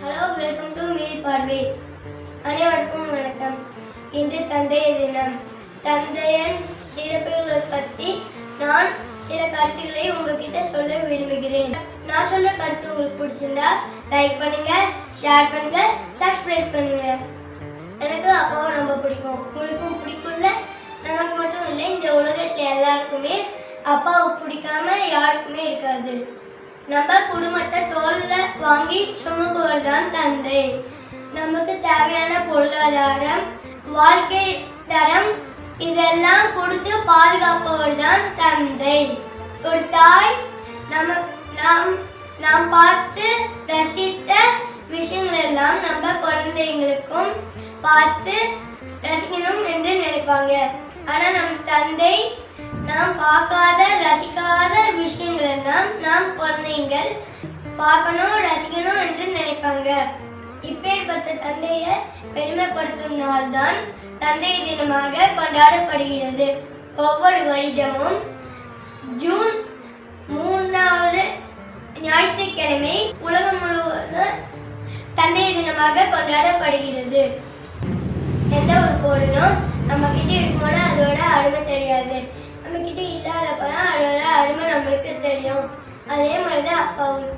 Hello welcome to மீர் பார்வே. அனைவருக்கும் வணக்கம். இன்று தந்தையர் தினம். தந்தையன் சிறப்புகளை பற்றி நான் சில கருத்துக்களை உங்ககிட்ட சொல்ல விரும்புகிறேன். நான் சொல்ல கருத்து உங்களுக்கு பிடிச்சிருந்தா லைக் பண்ணுங்க ஷேர் பண்ணுங்க சப்ஸ்கிரைப் பண்ணுங்க. எனக்கு அப்பாவும் ரொம்ப பிடிக்கும். உங்களுக்கும் பிடிக்கும்ல? நமக்கு மட்டும் இல்லை இந்த உலகத்தில் எல்லாருக்குமே அப்பாவை பிடிக்காம யாருக்குமே இருக்காது. நம்ம குடும்பத்தை தோல்ல வாங்கி சுமக்குவர் தான் தந்தை. நமக்கு தேவையான பொருளாதாரம் வாழ்க்கை தரம் இதெல்லாம் கொடுத்து பாதுகாப்பவர் தான் தந்தை. ஒரு தாய் நம்ம நாம் நாம் பார்த்து ரசித்த விஷயங்கள் எல்லாம் நம்ம குழந்தைங்களுக்கும் பார்த்து ரசிக்கணும் என்று நினைப்பாங்க. ஆனா நம் தந்தை நாம் பார்க்காத ரசிக்காத விஷயங்கள் எல்லாம் நாம் குழந்தைங்கள் பார்க்கணும் ரசிக்கணும் என்று நினைப்பாங்க. இப்பேற்பட்ட தந்தையை பெருமைப்படுத்தும் நாள் தான் தந்தை தினமாக கொண்டாடப்படுகிறது. ஒவ்வொரு வருடமும் ஜூன் மூன்றாவது ஞாயிற்றுக்கிழமை உலகம் முழுவதும் தந்தை தினமாக கொண்டாடப்படுகிறது. எந்த ஒரு பொருளும் நம்ம கிட்ட அதே மாதிரிதான் அப்பாவும்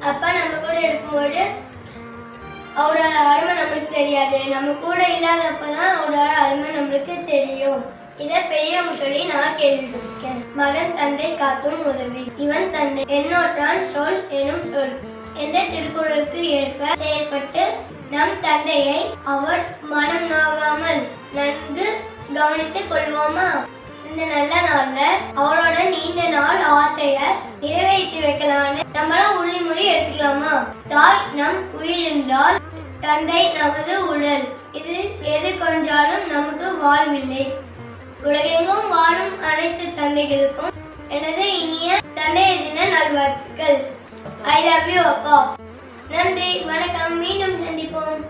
அப்பா நம்ம கூட இருக்கும்போது அவரோட அருமை நம்மளுக்கு தெரியாது. நம்ம கூட இல்லாதப்பதான் அவரோட அருமை நம்மளுக்கு தெரியும். இதை பெரியவங்க சொல்லி நான் கேள்விப்பட்டிருக்கேன். மகன் தந்தை காத்தும் உதவி. இவன் தந்தை என்னோட்டான் சொல் எனும் சொல். என்ற திருக்குறளுக்கு ஏற்ப செயல்பட்டு நம் தந்தையை அவர் மனம் நோகாமல் நன்கு கவனித்துக் கொள்வோமா? இந்த நல்ல நாள்ல அவரோட நீண்ட ஆசைய நிறைவேற்றி வைக்கலாம்னு நம்மளாம் உறுதிமொழி எடுத்துக்கலாமா? தாய் நம் உயிர் என்றால் தந்தை நமது உடல். இது எது கொஞ்சாலும் நமக்கு வாழ்வில்லை. உலகெங்கும் வாழும் அனைத்து தந்தைகளுக்கும் எனது இனிய தந்தைய தின நல்வாழ்த்துக்கள். ஐ லவ் யூ அப்பா. நன்றி வணக்கம். மீண்டும் சந்திப்போம்.